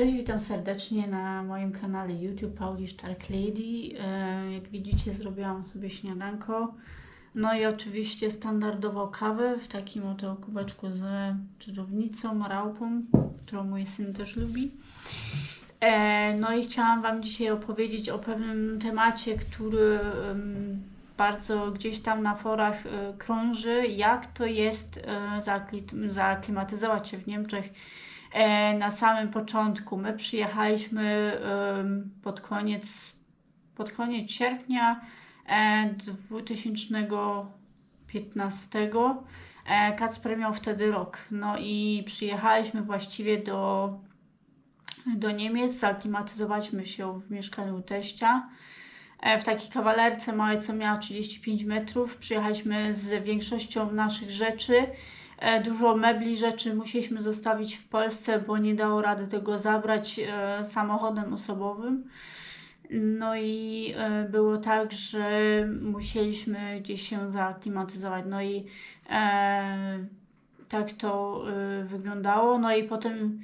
Cześć, witam serdecznie na moim kanale YouTube Paulish Dark Lady. E, Jak widzicie, zrobiłam sobie śniadanko. No i oczywiście standardowo kawę w takim oto kubeczku z dżdżownicą, rałpą, którą mój syn też lubi. E, No i chciałam Wam dzisiaj opowiedzieć o pewnym temacie, który bardzo gdzieś tam na forach e, krąży, jak to jest zaakli- zaaklimatyzować się w Niemczech na samym początku. My przyjechaliśmy pod koniec, pod koniec sierpnia e, 2015. E, Kacper miał wtedy rok. No i przyjechaliśmy właściwie do, do Niemiec, zaklimatyzowaliśmy się w mieszkaniu teścia. E, W takiej kawalerce małej, co miała 35 metrów. Przyjechaliśmy z większością naszych rzeczy. E, Dużo mebli, rzeczy musieliśmy zostawić w Polsce, bo nie dało rady tego zabrać e, samochodem osobowym. No i e, było tak, że musieliśmy gdzieś się zaaklimatyzować. No i e, tak to wyglądało. No i potem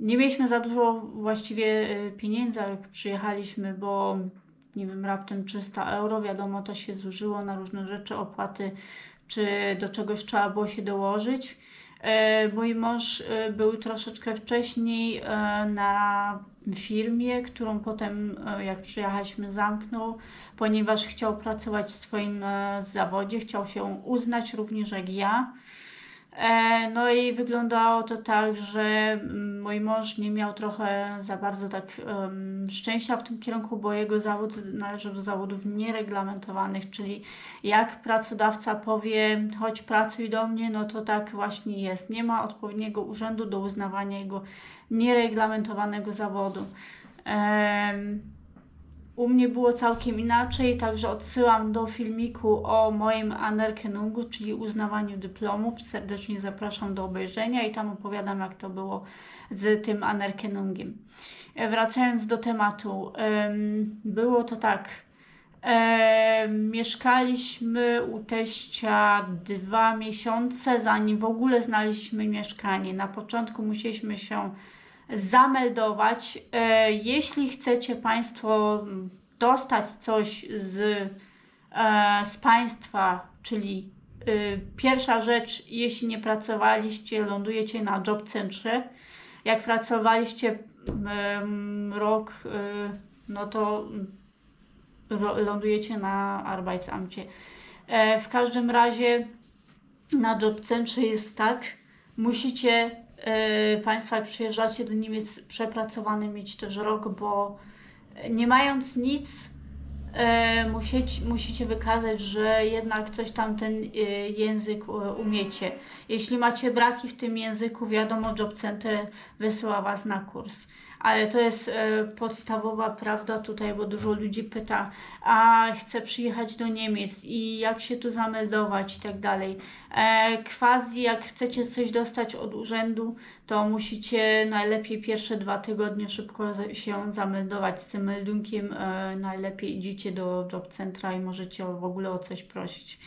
nie mieliśmy za dużo właściwie pieniędzy, jak przyjechaliśmy, bo nie wiem, raptem 300 euro. Wiadomo, to się zużyło na różne rzeczy, opłaty, czy do czegoś trzeba było się dołożyć. E, Mój mąż e, był troszeczkę wcześniej e, na firmie, którą potem, jak przyjechaliśmy, zamknął, ponieważ chciał pracować w swoim zawodzie, chciał się uznać również jak ja. E, No i wyglądało to tak, że mm, mój mąż nie miał trochę za bardzo tak em, szczęścia w tym kierunku, bo jego zawód należy do zawodów niereglamentowanych, czyli jak pracodawca powie, chodź pracuj do mnie, no to tak właśnie jest. Nie ma odpowiedniego urzędu do uznawania jego niereglamentowanego zawodu. Em, u mnie było całkiem inaczej, także odsyłam do filmiku o moim Anerkennungu, czyli uznawaniu dyplomów. Serdecznie zapraszam do obejrzenia i tam opowiadam, jak to było z tym Anerkennungiem. E, Wracając do tematu, em, było to tak. em, mieszkaliśmy u teścia dwa miesiące, zanim w ogóle znaleźliśmy mieszkanie. Na początku musieliśmy się zameldować. E, jeśli chcecie Państwo dostać coś z, e, z państwa, czyli y, pierwsza rzecz, jeśli nie pracowaliście, lądujecie na job centrze. Jak pracowaliście rok, no to lądujecie na Arbeitsamcie. E, w każdym razie na job centrze jest tak, musicie e, Państwo jak przyjeżdżacie do Niemiec przepracowany mieć też rok, bo nie mając nic e, musicie, musicie wykazać, że jednak coś tam ten e, język umiecie. Jeśli macie braki w tym języku, wiadomo, Job Center wysyła Was na kurs. Ale to jest e, podstawowa prawda tutaj, bo dużo ludzi pyta, a chcę przyjechać do Niemiec i jak się tu zameldować i tak dalej. E, quasi jak chcecie coś dostać od urzędu, to musicie najlepiej pierwsze dwa tygodnie szybko się zameldować z tym meldunkiem. E, najlepiej idziecie do job centra i możecie w ogóle o coś prosić.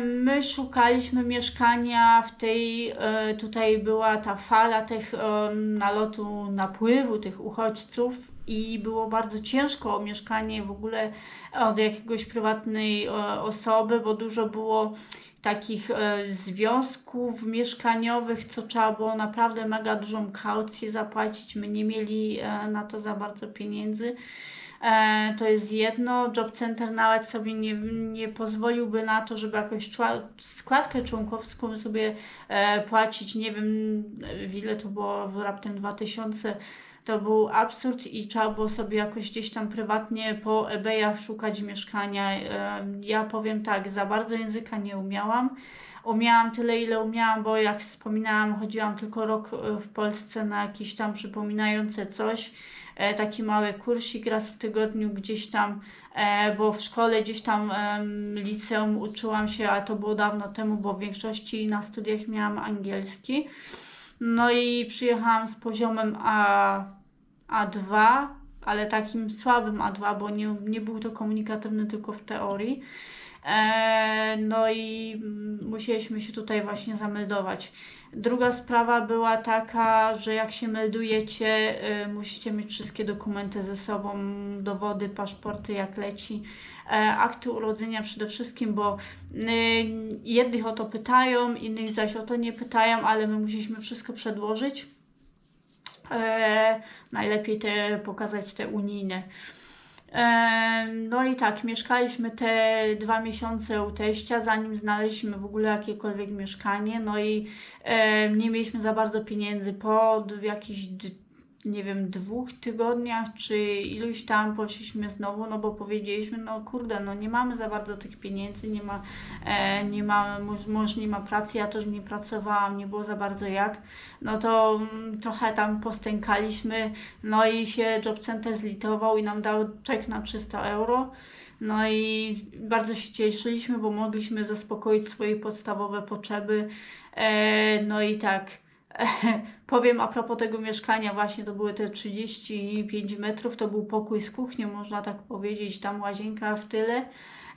My szukaliśmy mieszkania w tej, e, tutaj była ta fala tych nalotu, napływu tych uchodźców i było bardzo ciężko o mieszkanie w ogóle od jakiegoś prywatnej e, osoby, bo dużo było takich e, związków mieszkaniowych, co trzeba było naprawdę mega dużą kaucję zapłacić. My nie mieli na to za bardzo pieniędzy. E, to jest jedno. Job Center nawet sobie nie, nie pozwoliłby na to, żeby jakąś składkę członkowską sobie e, płacić. Nie wiem, ile to było w raptem 2000. To był absurd i trzeba było sobie jakoś gdzieś tam prywatnie po eBayach szukać mieszkania. E, ja powiem tak, za bardzo języka nie umiałam. Umiałam tyle, ile umiałam, bo jak wspominałam, chodziłam tylko rok w Polsce na jakieś tam przypominające coś. E, taki mały kursik raz w tygodniu gdzieś tam, e, bo w szkole gdzieś tam liceum uczyłam się, ale to było dawno temu, bo w większości na studiach miałam angielski. No i przyjechałam z poziomem A, A2, ale takim słabym A2, bo nie, nie był to komunikatywny tylko w teorii. E, no i musieliśmy się tutaj właśnie zameldować. Druga sprawa była taka, że jak się meldujecie, y, musicie mieć wszystkie dokumenty ze sobą, dowody, paszporty, jak leci, e, akty urodzenia przede wszystkim, bo jednych o to pytają, innych zaś o to nie pytają, ale my musieliśmy wszystko przedłożyć. E, najlepiej te pokazać te unijne. No i tak, mieszkaliśmy te dwa miesiące u teścia, zanim znaleźliśmy w ogóle jakiekolwiek mieszkanie. No i nie mieliśmy za bardzo pieniędzy. Po jakichś, nie wiem, dwóch tygodniach czy iluś tam poszliśmy znowu, no bo powiedzieliśmy, no kurde, no nie mamy za bardzo tych pieniędzy, nie ma, e, nie ma, mąż, mąż nie ma pracy, ja też nie pracowałam, nie było za bardzo jak. No to mm, trochę tam postękaliśmy. No i się Job Center zlitował i nam dał czek na 300 euro. No i bardzo się cieszyliśmy, bo mogliśmy zaspokoić swoje podstawowe potrzeby. E, no i tak, powiem a propos tego mieszkania, właśnie to były te 35 metrów, to był pokój z kuchnią, można tak powiedzieć, tam łazienka w tyle.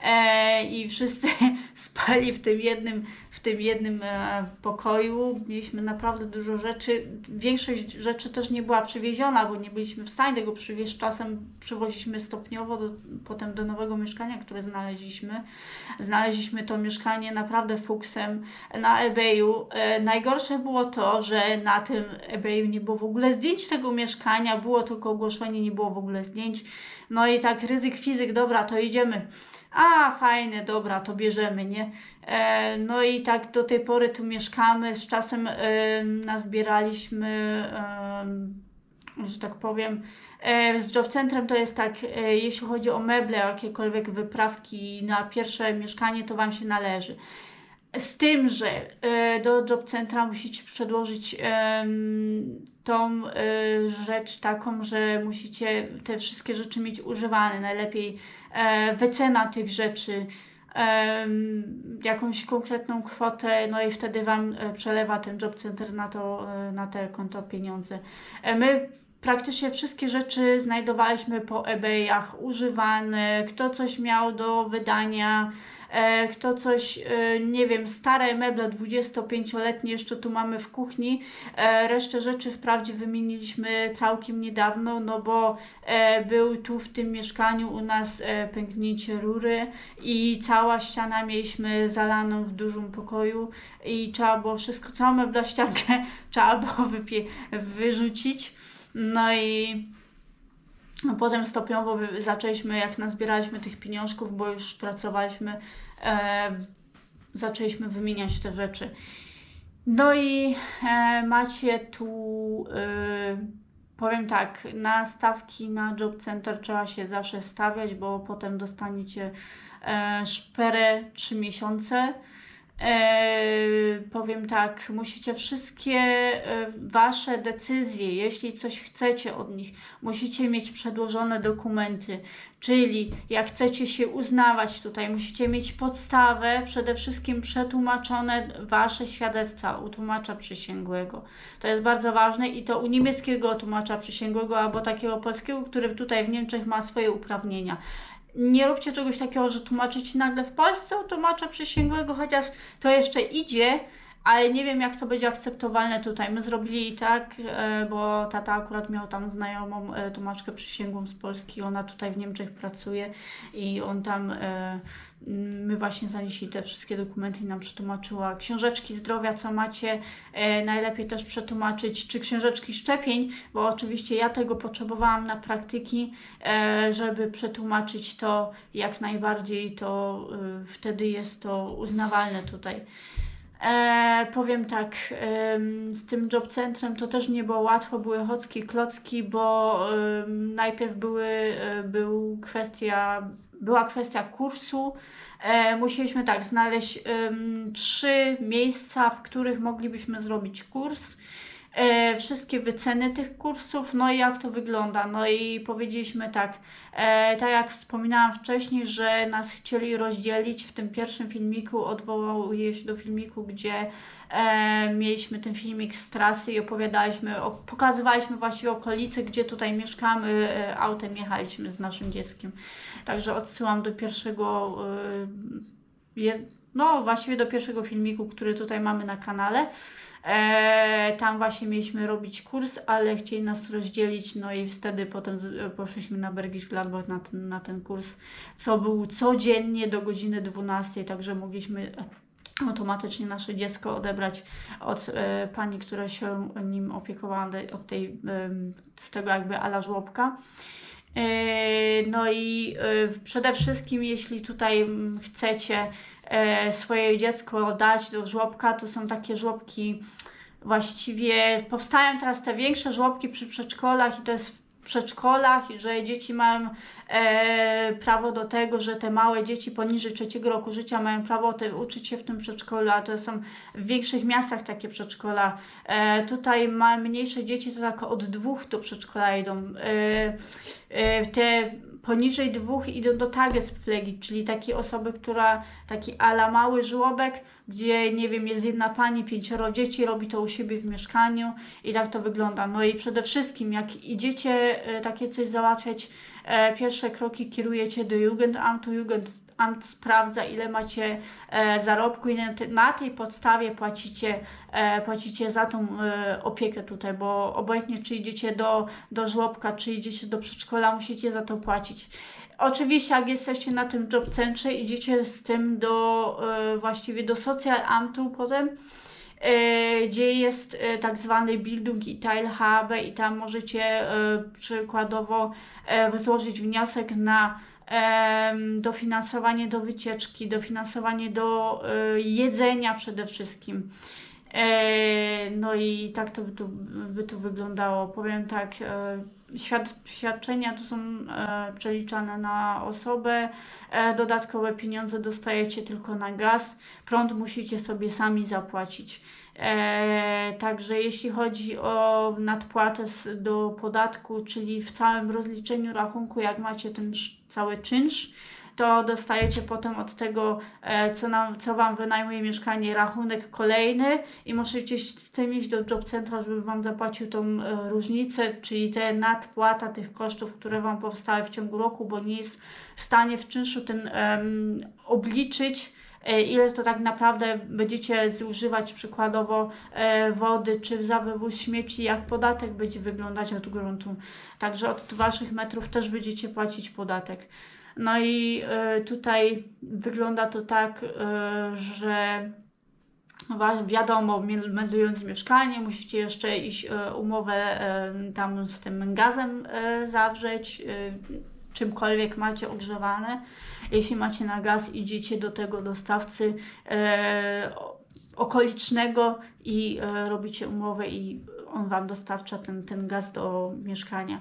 E, I wszyscy spali w tym jednym, w tym jednym e, pokoju. Mieliśmy naprawdę dużo rzeczy. Większość rzeczy też nie była przywieziona, bo nie byliśmy w stanie tego przywieźć. Czasem przywoziliśmy stopniowo, do, potem do nowego mieszkania, które znaleźliśmy. Znaleźliśmy to mieszkanie naprawdę fuksem na eBayu. E, najgorsze było to, że na tym eBayu nie było w ogóle zdjęć tego mieszkania, było tylko ogłoszenie, nie było w ogóle zdjęć. No i tak ryzyk fizyk, dobra, to idziemy. A, fajne, dobra, to bierzemy, nie? E, no i tak do tej pory tu mieszkamy. Z czasem e, nazbieraliśmy, e, że tak powiem, e, z Job Centrem to jest tak, e, jeśli chodzi o meble, jakiekolwiek wyprawki na pierwsze mieszkanie, to Wam się należy. Z tym, że e, do Job Centra musicie przedłożyć tą e, rzecz taką, że musicie te wszystkie rzeczy mieć używane. Najlepiej e, wycena tych rzeczy, jakąś konkretną kwotę, no i wtedy Wam przelewa ten Job Center na, to, na te konto pieniądze. My praktycznie wszystkie rzeczy znajdowaliśmy po eBayach, używane, kto coś miał do wydania, kto coś, e, nie wiem, stare meble 25-letnie jeszcze tu mamy w kuchni. E, resztę rzeczy wprawdzie wymieniliśmy całkiem niedawno, no bo e, był tu w tym mieszkaniu u nas e, pęknięcie rury i cała ściana mieliśmy zalaną w dużym pokoju i trzeba było wszystko, całą meblaściankę trzeba było wypie- wyrzucić. No i no potem stopniowo zaczęliśmy, jak nazbieraliśmy tych pieniążków, bo już pracowaliśmy, e, zaczęliśmy wymieniać te rzeczy. No i e, macie tu, e, powiem tak, na stawki na Job Center trzeba się zawsze stawiać, bo potem dostaniecie e, szperę 3 miesiące. E, powiem tak, musicie wszystkie e, wasze decyzje, jeśli coś chcecie od nich, musicie mieć przedłożone dokumenty. Czyli jak chcecie się uznawać tutaj, musicie mieć podstawę, przede wszystkim przetłumaczone wasze świadectwa u tłumacza przysięgłego. To jest bardzo ważne i to u niemieckiego tłumacza przysięgłego albo takiego polskiego, który tutaj w Niemczech ma swoje uprawnienia nie róbcie czegoś takiego, że tłumaczycie nagle w Polsce u tłumacza przysięgłego, chociaż to jeszcze idzie, ale nie wiem, jak to będzie akceptowalne tutaj. My zrobili tak, e, bo tata akurat miał tam znajomą e, tłumaczkę przysięgłą z Polski, ona tutaj w Niemczech pracuje i on tam, e, my właśnie zanieśli te wszystkie dokumenty i nam przetłumaczyła. Książeczki zdrowia, co macie, najlepiej też przetłumaczyć, czy książeczki szczepień, bo oczywiście ja tego potrzebowałam na praktyki, żeby przetłumaczyć to jak najbardziej, to wtedy jest to uznawalne tutaj. E, powiem tak, em, z tym job centrem to też nie było łatwo, były chocki, klocki, bo em, najpierw były, e, był kwestia, była kwestia kursu. E, musieliśmy tak znaleźć em, trzy miejsca, w których moglibyśmy zrobić kurs. E, wszystkie wyceny tych kursów, no i jak to wygląda. No i powiedzieliśmy tak, e, tak jak wspominałam wcześniej, że nas chcieli rozdzielić w tym pierwszym filmiku, odwołuję się do filmiku, gdzie e, mieliśmy ten filmik z trasy i opowiadaliśmy, o, pokazywaliśmy właściwie okolice, gdzie tutaj mieszkamy, e, autem jechaliśmy z naszym dzieckiem. Także odsyłam do pierwszego, e, je, no właściwie do pierwszego filmiku, który tutaj mamy na kanale. E, tam właśnie mieliśmy robić kurs, ale chcieli nas rozdzielić, no i wtedy potem poszliśmy na Bergisch Gladbach na ten, na ten kurs, co był codziennie do godziny 12, także mogliśmy automatycznie nasze dziecko odebrać od e, pani, która się nim opiekowała, od tej, em, z tego jakby ala żłobka. E, No i e, przede wszystkim, jeśli tutaj mm, chcecie e, swoje dziecko dać do żłobka, to są takie żłobki właściwie, powstają teraz te większe żłobki przy przedszkolach i to jest w przedszkolach, i że dzieci mają e, prawo do tego, że te małe dzieci poniżej trzeciego roku życia mają prawo te, uczyć się w tym przedszkolu, a to są w większych miastach takie przedszkola. E, tutaj ma mniejsze dzieci, to tak od dwóch do przedszkola idą. E, e, te poniżej dwóch idą do Tagespflegi, czyli takiej osoby, która taki ala mały żłobek, gdzie nie wiem, jest jedna pani, pięcioro dzieci, robi to u siebie w mieszkaniu i tak to wygląda. No i przede wszystkim, jak idziecie e, takie coś załatwiać, e, pierwsze kroki kierujecie do Jugendamtu, Jugendamt sprawdza, ile macie e, zarobku i na, na tej podstawie płacicie, e, płacicie za tą e, opiekę tutaj, bo obojętnie czy idziecie do, do żłobka, czy idziecie do przedszkola, musicie za to płacić. Oczywiście, jak jesteście na tym job centrze, idziecie z tym do e, właściwie do Sozialamtu potem, e, gdzie jest e, tak zwany Bildung i Teilhabe i tam możecie e, przykładowo e, złożyć wniosek na dofinansowanie do wycieczki, dofinansowanie do e, jedzenia przede wszystkim. E, No i tak to by to, by to wyglądało. Powiem tak, e, świadczenia tu są e, przeliczane na osobę, e, dodatkowe pieniądze dostajecie tylko na gaz, prąd musicie sobie sami zapłacić. E, także jeśli chodzi o nadpłatę do podatku, czyli w całym rozliczeniu rachunku, jak macie ten cały czynsz, to dostajecie potem od tego, e, co, nam, co Wam wynajmuje mieszkanie, rachunek kolejny i musicie z tym iść do job centra, żeby Wam zapłacił tą e, różnicę, czyli te nadpłata tych kosztów, które Wam powstały w ciągu roku, bo nie jest w stanie w czynszu ten em, obliczyć, e, ile to tak naprawdę będziecie zużywać przykładowo wody, czy za wywóz śmieci, jak podatek będzie wyglądać od gruntu. Także od Waszych metrów też będziecie płacić podatek. No i e, tutaj wygląda to tak, e, że wiadomo, meldując mieszkanie, musicie jeszcze iść e, umowę tam z tym gazem zawrzeć, czymkolwiek macie ogrzewane. Jeśli macie na gaz, idziecie do tego dostawcy okolicznego i robicie umowę i on Wam dostarcza ten, ten gaz do mieszkania.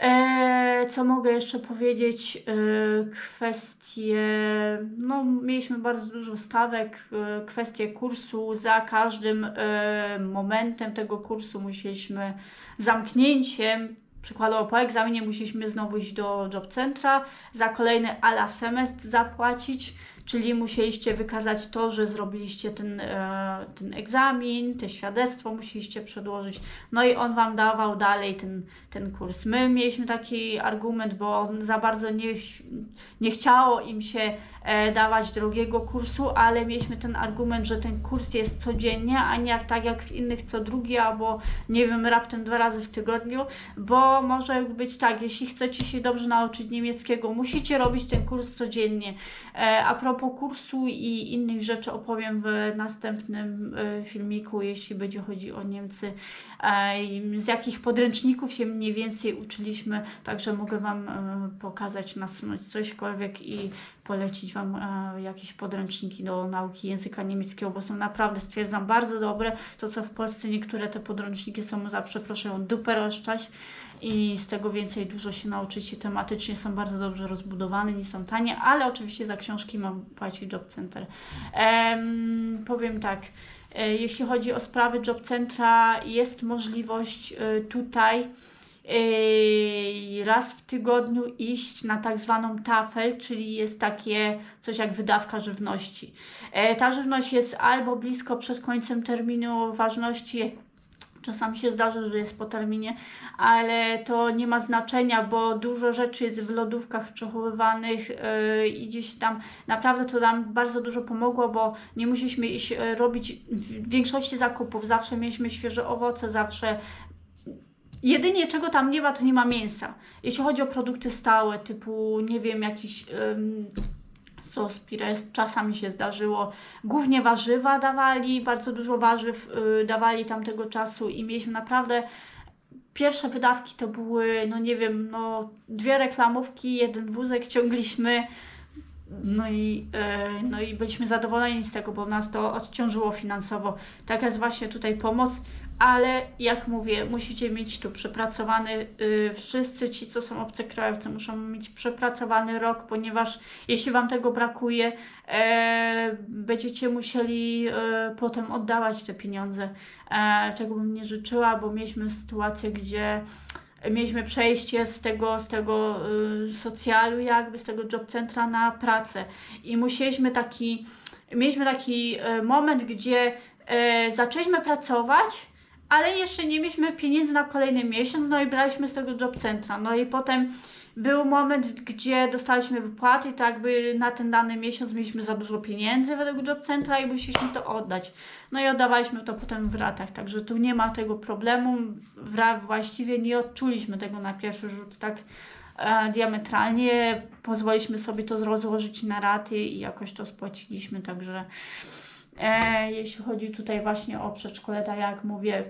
E, co mogę jeszcze powiedzieć? E, kwestie. No, mieliśmy bardzo dużo stawek. E, kwestie kursu. Za każdym momentem tego kursu musieliśmy zamknięciem. Przykładowo po egzaminie musieliśmy znowu iść do job centra, za kolejny ala semestr zapłacić, czyli musieliście wykazać to, że zrobiliście ten, e, ten egzamin, te świadectwo musieliście przedłożyć, no i on Wam dawał dalej ten, ten kurs. My mieliśmy taki argument, bo za bardzo nie, nie chciało im się dawać drogiego kursu, ale mieliśmy ten argument, że ten kurs jest codziennie, a nie tak jak w innych co drugi, albo nie wiem, raptem dwa razy w tygodniu, bo może być tak, jeśli chcecie się dobrze nauczyć niemieckiego, musicie robić ten kurs codziennie. E, a propos kursu i innych rzeczy opowiem w następnym e, filmiku, jeśli będzie chodzi o Niemcy, e, z jakich podręczników się mniej więcej uczyliśmy, także mogę Wam e, pokazać, nasunąć cośkolwiek i polecić Wam e, jakieś podręczniki do nauki języka niemieckiego, bo są naprawdę, stwierdzam, bardzo dobre. To, co w Polsce niektóre te podręczniki są za przeproszeniem dupę rozczać i z tego więcej dużo się nauczycie tematycznie, są bardzo dobrze rozbudowane, nie są tanie, ale oczywiście za książki mam płacić Job Center. Em, powiem tak, Jeśli chodzi o sprawy job centra, jest możliwość e, tutaj e, raz w tygodniu iść na tak zwaną tafel, czyli jest takie coś jak wydawka żywności. E, Ta żywność jest albo blisko przed końcem terminu ważności, Czasami się zdarza, że jest po terminie, ale to nie ma znaczenia, bo dużo rzeczy jest w lodówkach przechowywanych yy, i gdzieś tam naprawdę to nam bardzo dużo pomogło, bo nie musieliśmy iść yy, robić większości zakupów. Zawsze mieliśmy świeże owoce, zawsze Jedynie czego tam nie ma, to nie ma mięsa. Jeśli chodzi o produkty stałe, typu, nie wiem, jakiś sos pires, czasami się zdarzyło. Głównie warzywa dawali, bardzo dużo warzyw y, dawali tamtego czasu i mieliśmy naprawdę. Pierwsze wydawki to były, no nie wiem, no dwie reklamówki, jeden wózek ciągliśmy. No i, e, no i byliśmy zadowoleni z tego, bo nas to odciążyło finansowo. Taka jest właśnie tutaj pomoc, ale jak mówię, musicie mieć tu przepracowany, y, wszyscy ci, co są obcokrajowcy, muszą mieć przepracowany rok, ponieważ jeśli Wam tego brakuje, e, będziecie musieli e, potem oddawać te pieniądze, e, czego bym nie życzyła, bo mieliśmy sytuację, gdzie mieliśmy przejście z tego, z tego y, socjalu, jakby z tego job centra na pracę. I musieliśmy taki, mieliśmy taki y, moment, gdzie y, zaczęliśmy pracować, ale jeszcze nie mieliśmy pieniędzy na kolejny miesiąc, no i braliśmy z tego job centra, no i potem był moment, gdzie dostaliśmy wypłaty to jakby na ten dany miesiąc mieliśmy za dużo pieniędzy według job centra i musieliśmy to oddać. No i oddawaliśmy to potem w ratach, także tu nie ma tego problemu. Właściwie nie odczuliśmy tego na pierwszy rzut tak e, diametralnie. Pozwoliliśmy sobie to rozłożyć na raty i jakoś to spłaciliśmy, także jeśli chodzi tutaj właśnie o przedszkole, tak jak mówię,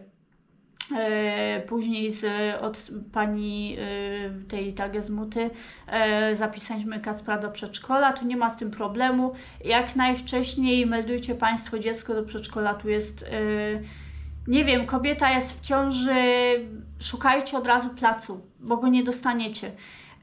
E, Później z, od pani e, tej Tagesmuty e, zapisaliśmy Kacpra do przedszkola. Tu nie ma z tym problemu. Jak najwcześniej meldujcie Państwo dziecko do przedszkola. Tu jest, e, nie wiem, kobieta jest w ciąży, szukajcie od razu placu, bo go nie dostaniecie.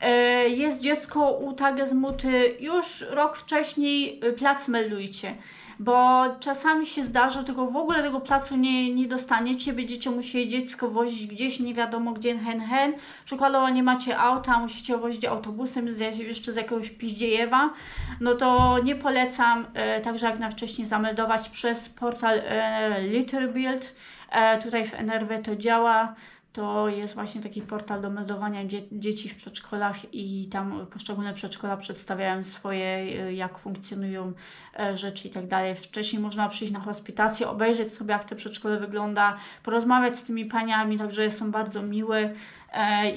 E, Jest dziecko u Tagesmuty, już rok wcześniej e, plac meldujcie bo czasami się zdarza, tego w ogóle tego placu nie, nie dostaniecie, będziecie musieli dziecko wozić gdzieś, nie wiadomo gdzie, hen, hen. Przykładowo nie macie auta, musicie wozić autobusem, z, jeszcze z jakiegoś Piździejewa, no to nie polecam, e, także jak na wcześniej zameldować przez portal e, Litterbuild. E, tutaj w NRW to działa. To jest właśnie taki portal do meldowania dzie dzieci w przedszkolach i tam poszczególne przedszkola przedstawiają swoje, e, jak funkcjonują e, rzeczy i tak dalej. Wcześniej można przyjść na hospitację, obejrzeć sobie jak to przedszkole wygląda, porozmawiać z tymi paniami, także są bardzo miłe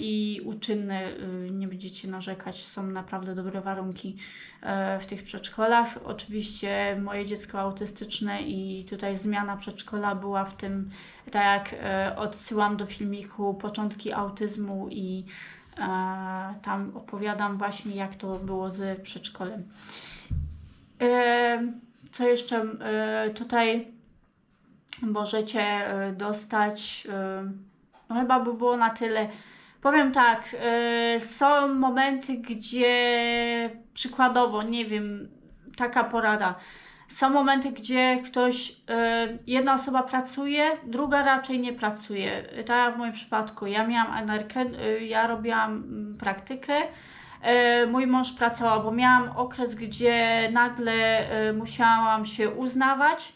i uczynne. e, Nie będziecie narzekać, są naprawdę dobre warunki e, w tych przedszkolach. Oczywiście moje dziecko autystyczne i tutaj zmiana przedszkola była w tym, tak jak e, odsyłam do filmiku początki autyzmu i e, tam opowiadam właśnie jak to było z przedszkolem. E, co jeszcze e, tutaj możecie e, dostać? No chyba by było na tyle. Powiem tak, e, są momenty, gdzie przykładowo, nie wiem, taka porada. Są momenty, gdzie ktoś, e, jedna osoba pracuje, druga raczej nie pracuje. Tak w moim przypadku. Ja miałam energię, ja robiłam mm, praktykę. E, Mój mąż pracował, bo miałam okres, gdzie nagle e, musiałam się uznawać.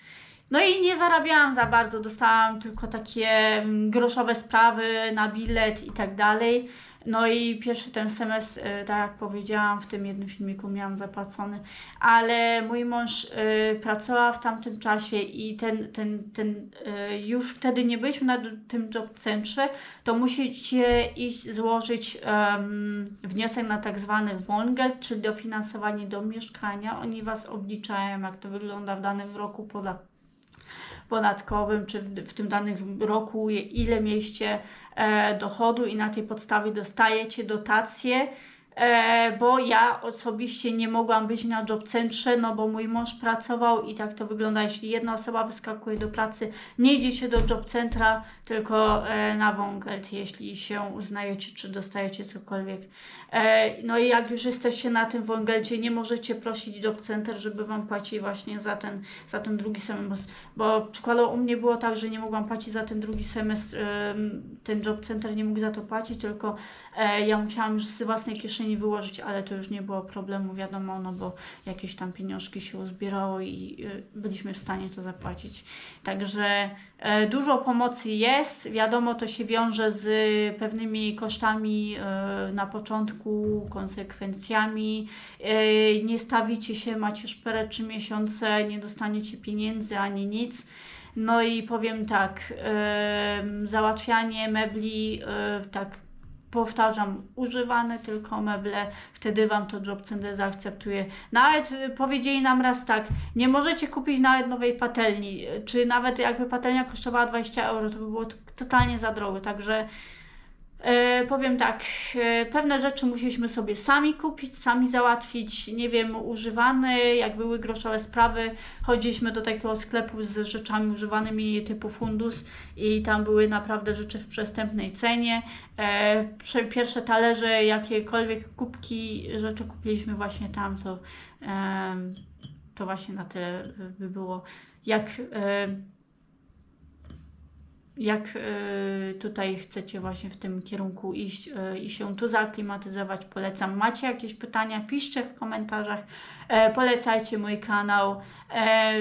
No i nie zarabiałam za bardzo, dostałam tylko takie mm, groszowe sprawy na bilet i tak dalej. No i pierwszy ten semestr, e, tak jak powiedziałam, w tym jednym filmiku miałam zapłacony, ale mój mąż e, pracował w tamtym czasie i ten, ten, ten e, już wtedy nie byliśmy na tym job centrze, to musicie iść złożyć em, wniosek na tak zwany Wohngeld, czyli dofinansowanie do mieszkania. Oni Was obliczają, jak to wygląda w danym roku podatkowym podatkowym, czy w, tym danym roku, ile mieliście e, dochodu i na tej podstawie dostajecie dotację bo ja osobiście nie mogłam być na job centrze, no bo mój mąż pracował i tak to wygląda, jeśli jedna osoba wyskakuje do pracy, nie idzie się do job centra, tylko e, na wągelt, jeśli się uznajecie, czy dostajecie cokolwiek. E, no i jak już jesteście na tym wągelcie, nie możecie prosić job center, żeby wam płacić właśnie za ten, za ten drugi semestr, bo przykładowo u mnie było tak, że nie mogłam płacić za ten drugi semestr, em, ten job center nie mógł za to płacić, tylko e, ja musiałam już z własnej kieszeni wyłożyć, ale to już nie było problemu, wiadomo, no bo jakieś tam pieniążki się uzbierało i e, byliśmy w stanie to zapłacić. Także e, dużo pomocy jest, wiadomo, to się wiąże z pewnymi kosztami e, na początku, konsekwencjami. E, nie stawicie się, macie szperę 3 miesiące, nie dostaniecie pieniędzy ani nic. No i powiem tak, załatwianie mebli, e, tak powtarzam, używane tylko meble, wtedy Wam to Job Center zaakceptuje. Nawet y, powiedzieli nam raz tak, nie możecie kupić nawet nowej patelni, czy nawet jakby patelnia kosztowała 20 euro, to by było totalnie za drogo, także E, powiem tak, e, pewne rzeczy musieliśmy sobie sami kupić, sami załatwić, nie wiem, używane, jak były groszowe sprawy, chodziliśmy do takiego sklepu z rzeczami używanymi typu fundus i tam były naprawdę rzeczy w przestępnej cenie. E, pierwsze talerze, jakiekolwiek kubki, rzeczy kupiliśmy właśnie tam, to, em, to właśnie na tyle by było. Jak em, jak y, tutaj chcecie właśnie w tym kierunku iść y, i się tu zaaklimatyzować, polecam. Macie jakieś pytania, piszcie w komentarzach, e, polecajcie mój kanał e,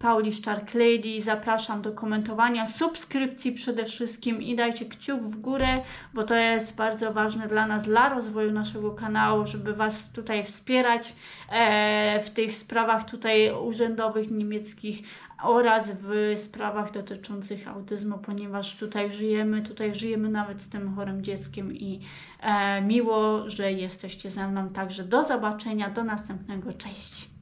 Pauli Stark Lady, zapraszam do komentowania, subskrypcji przede wszystkim i dajcie kciuk w górę, bo to jest bardzo ważne dla nas, dla rozwoju naszego kanału, żeby Was tutaj wspierać e, w tych sprawach tutaj urzędowych niemieckich, oraz w sprawach dotyczących autyzmu, ponieważ tutaj żyjemy, tutaj żyjemy nawet z tym chorym dzieckiem i e, miło, że jesteście ze mną. Także do zobaczenia, do następnego, cześć!